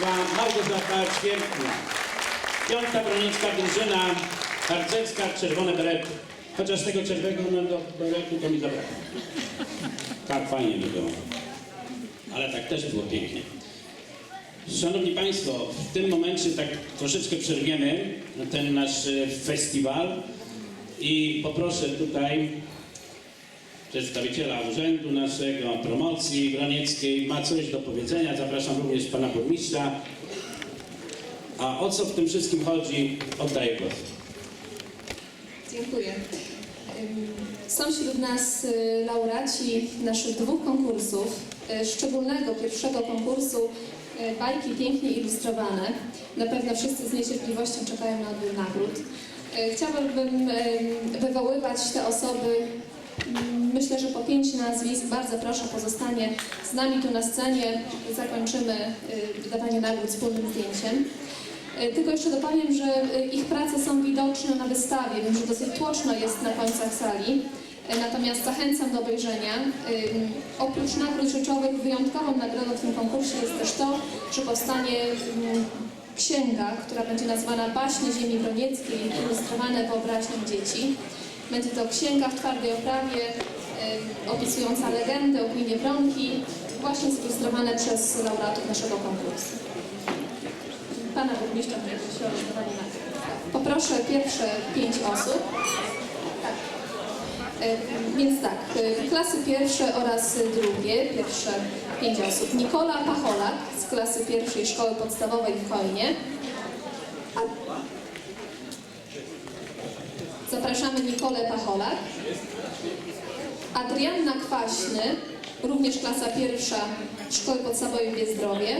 Państwa Małgorzata Ćwiertna. Piąta broniecka drużyna harcerska Czerwone Berety. Chociaż tego czerwonego beretu to mi zabrakło. Tak, fajnie by było. Ale tak też było pięknie. Szanowni Państwo, w tym momencie tak troszeczkę przerwiemy ten nasz e, festiwal i poproszę tutaj przedstawiciela urzędu naszego, promocji bronieckiej. Ma coś do powiedzenia. Zapraszam również pana burmistrza. A o co w tym wszystkim chodzi, oddaję głos. Dziękuję. Są wśród nas y, laureaci naszych dwóch konkursów, y, szczególnego pierwszego konkursu y, Bajki Pięknie Ilustrowane. Na pewno wszyscy z niecierpliwością czekają na odbiór nagród. Chciałabym ym, wywoływać te osoby, myślę, że po pięć nazwisk. Bardzo proszę pozostanie z nami tu na scenie. Zakończymy y, wydawanie nagród wspólnym zdjęciem. E, Tylko jeszcze dopowiem, że e, ich prace są widoczne na wystawie. Wiem, że dosyć tłoczno jest na końcach sali. Natomiast zachęcam do obejrzenia. Oprócz nagród rzeczowych wyjątkową nagrodą w tym konkursie jest też to, że powstanie ym, księga, która będzie nazwana Baśnie Ziemi Bronieckiej, ilustrowane wyobraźnią dzieci. Będzie to księga w twardej oprawie, opisująca legendę, opinie Bronki, właśnie zilustrowane przez laureatów naszego konkursu. Pana burmistrza prosi o rozdawanie. Poproszę pierwsze pięć osób. Tak. Więc tak, e, klasy pierwsze oraz drugie, pierwsze pięć osób. Nikola Pacholak z klasy pierwszej Szkoły Podstawowej w Chojnie. A... Zapraszamy Nikolę Pacholak. Adrianna Kwaśny, również klasa pierwsza Szkoły Podstawowej w Biezdrowie,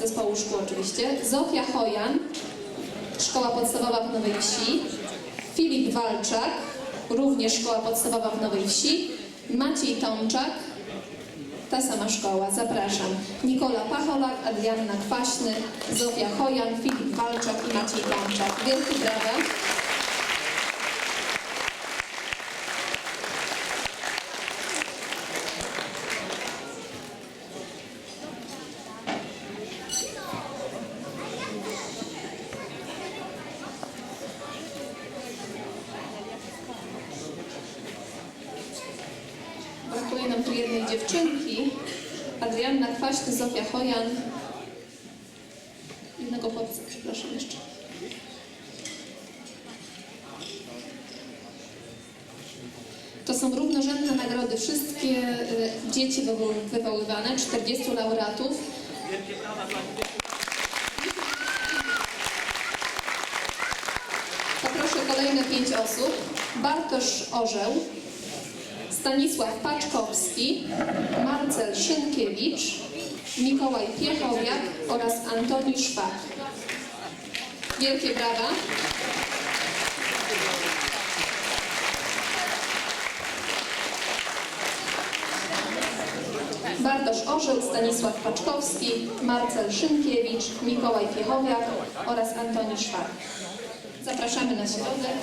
zespołu szkół oczywiście, Zofia Hojan, Szkoła Podstawowa w Nowej Wsi, Filip Walczak, również Szkoła Podstawowa w Nowej Wsi, Maciej Tomczak, ta sama szkoła, zapraszam. Nikola Pacholak, Adrianna Kwaśny, Zofia Hojan, Filip Walczak i Maciej Tomczak. Wielkie brawa. Brakuje nam tu jednej dziewczynki. Adrianna Kwaśny, Zofia Hojan. Jednego chłopca, przepraszam jeszcze. To są równorzędne nagrody. Wszystkie y, dzieci wywo- wywoływane, 40 laureatów. Poproszę kolejne pięć osób. Bartosz Orzeł, Stanisław Paczkowski, Marcel Szynkiewicz, Mikołaj Piechowiak oraz Antoni Szwak. Wielkie brawa. Bartosz Orzeł, Stanisław Paczkowski, Marcel Szynkiewicz, Mikołaj Piechowiak oraz Antoni Szwak. Zapraszamy na środek.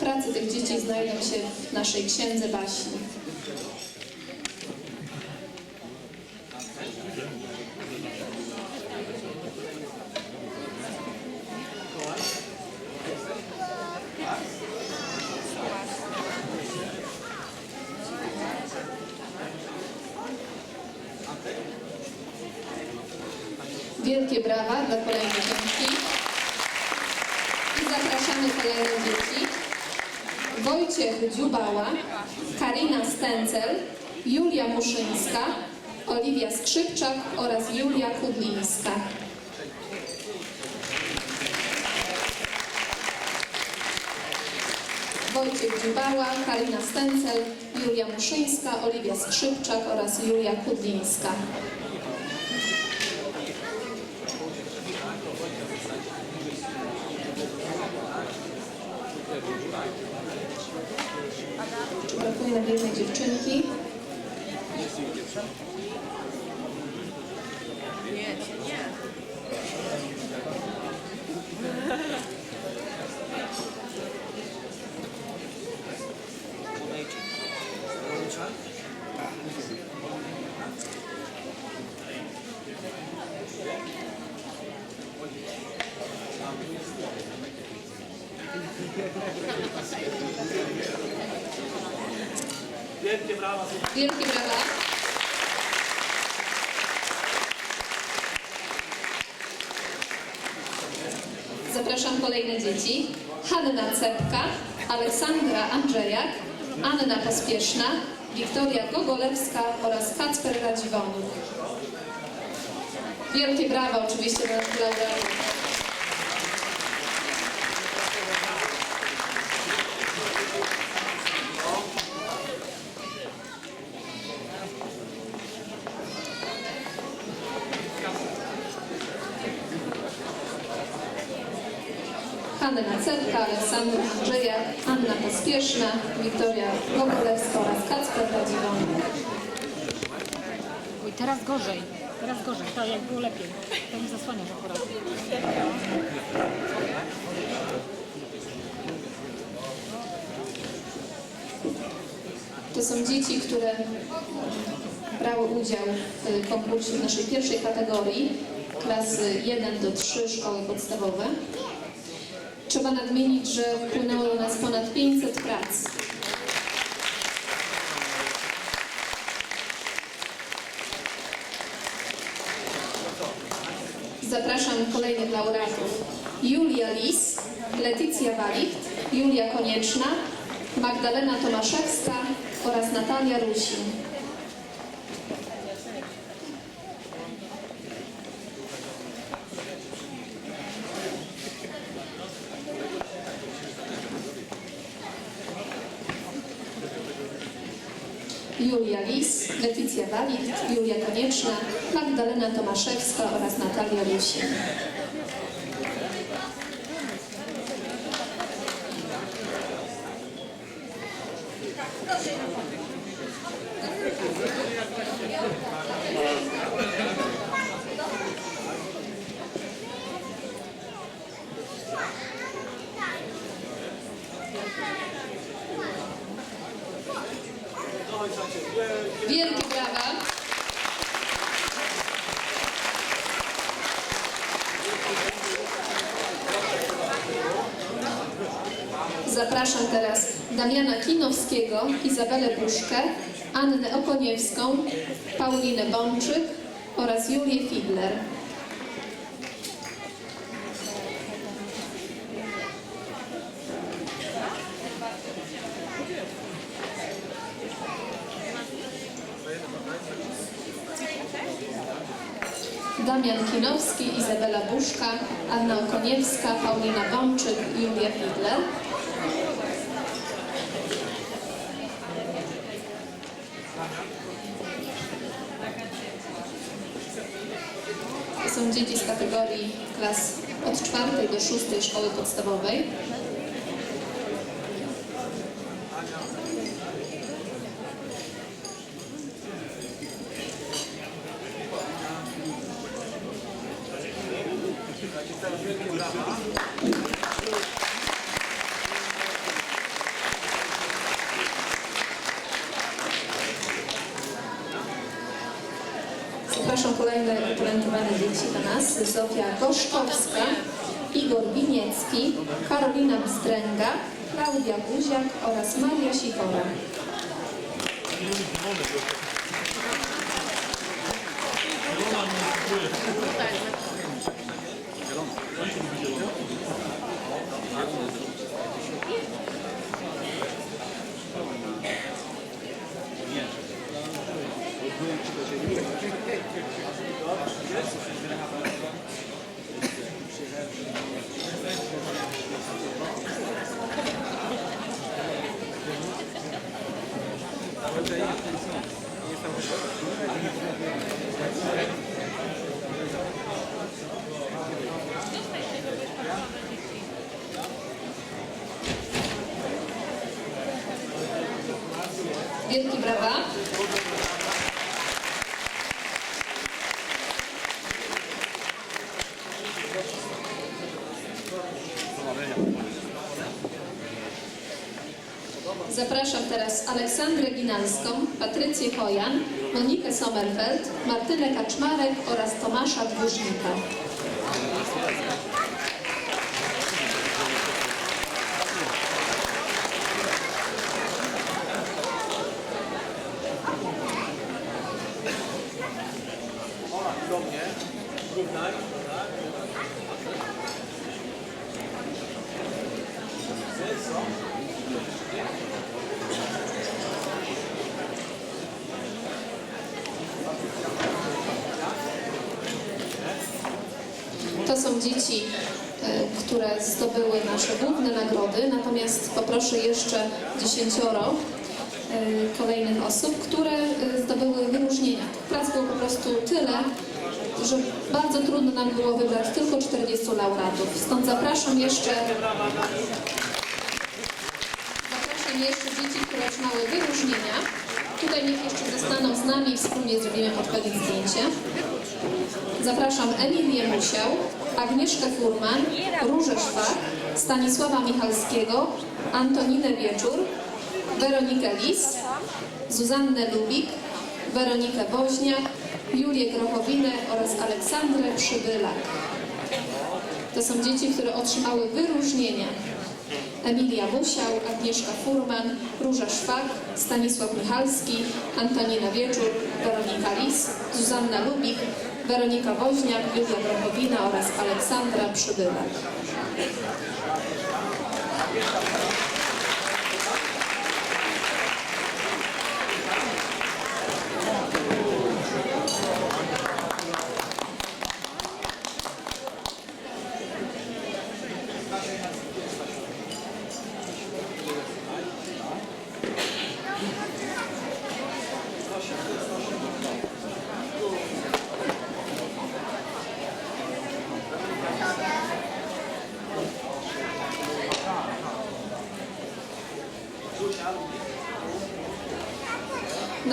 Prace tych dzieci znajdą się w naszej księdze baśni. Wielkie brawa dla kolejnej dzieci. I zapraszamy kolejne dzieci. Wojciech Dziubała, Karina Stencel, Julia Muszyńska, Oliwia Skrzypczak oraz Julia Kudlińska. Wojciech Dziubała, Karina Stencel, Julia Muszyńska, Oliwia Skrzypczak oraz Julia Kudlińska. brakuje na jednej dziewczynki. Thank you. Wielkie brawa. Wielkie brawa. Zapraszam kolejne dzieci. Hanna Cepka, Aleksandra Andrzejak, Anna Pospieszna, Wiktoria Gogolewska oraz Kacper Radziwonuk. Wielkie brawa oczywiście dla laureatów. Hanna Cepka, Aleksandra Andrzejak, Anna Pospieszna, Wiktoria Gogolewska oraz Kacper Radziwonuk. Oj, teraz gorzej. Teraz gorzej. Tak, jak było lepiej. To mi zasłaniasz akurat. To są dzieci, które brały udział w konkursie w naszej pierwszej kategorii, klasy 1 do 3 szkoły podstawowe. Trzeba nadmienić, że wpłynęło do nas ponad 500 prac. Zapraszam kolejnych laureatów. Julia Lis, Leticja Walicht, Julia Konieczna, Magdalena Tomaszewska oraz Natalia Rusin. Julia Lis, Leticja Walicht, Julia Konieczna, Magdalena Tomaszewska oraz Natalia Rusin. Wielkie brawa. Zapraszam teraz Damiana Klinowskiego, Izabelę Buszkę, Annę Okoniewską, Paulinę Bączyk oraz Julię Fidler. Damian Kinowski, Izabela Buszka, Anna Okoniewska, Paulina Bączyk, Julia Fidler. To są dzieci z kategorii klas od czwartej do szóstej szkoły podstawowej. Zapraszam kolejne utalentowane dzieci do nas. Zofia Goszkowska, Igor Winiecki, Karolina Bzdręga, Klaudia Buziak oraz Maria Sikora. Wielki brawa. Patrycję Kojan, Monikę Sommerfeld, Martynę Kaczmarek oraz Tomasza Dwóżnika. Dzieci, e, które zdobyły nasze główne nagrody, natomiast poproszę jeszcze dziesięcioro e, kolejnych osób, które e, zdobyły wyróżnienia. Tych prac było po prostu tyle, że bardzo trudno nam było wybrać tylko 40 laureatów. Stąd zapraszam jeszcze Zapraszam jeszcze dzieci, które otrzymały wyróżnienia. Tutaj niech jeszcze zostaną z nami i wspólnie zrobimy pod koniec zdjęcie. Zapraszam Emilię Musiał, Agnieszkę Furman, Różę Szwak, Stanisława Michalskiego, Antoninę Wieczór, Weronikę Lis, Zuzannę Lubik, Weronikę Woźniak, Julię Grochowinę oraz Aleksandrę Przybylak. To są dzieci, które otrzymały wyróżnienia. Emilia Musiał, Agnieszka Furman, Róża Szwak, Stanisław Michalski, Antonina Wieczór, Weronika Lis, Zuzanna Lubik, Weronika Woźniak, Julia Grobowina oraz Aleksandra Przybylak.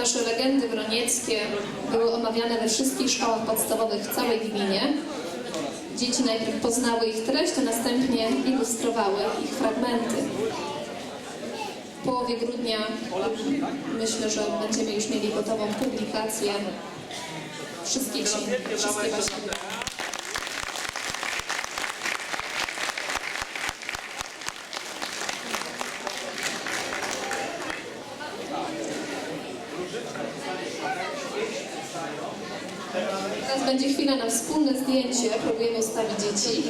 Nasze legendy wronieckie były omawiane we wszystkich szkołach podstawowych w całej gminie. Dzieci najpierw poznały ich treść, a następnie ilustrowały ich fragmenty. W połowie grudnia myślę, że będziemy już mieli gotową publikację wszystkie wszystkie właściwie. Teraz będzie chwila na wspólne zdjęcie. Próbujemy ustawić dzieci.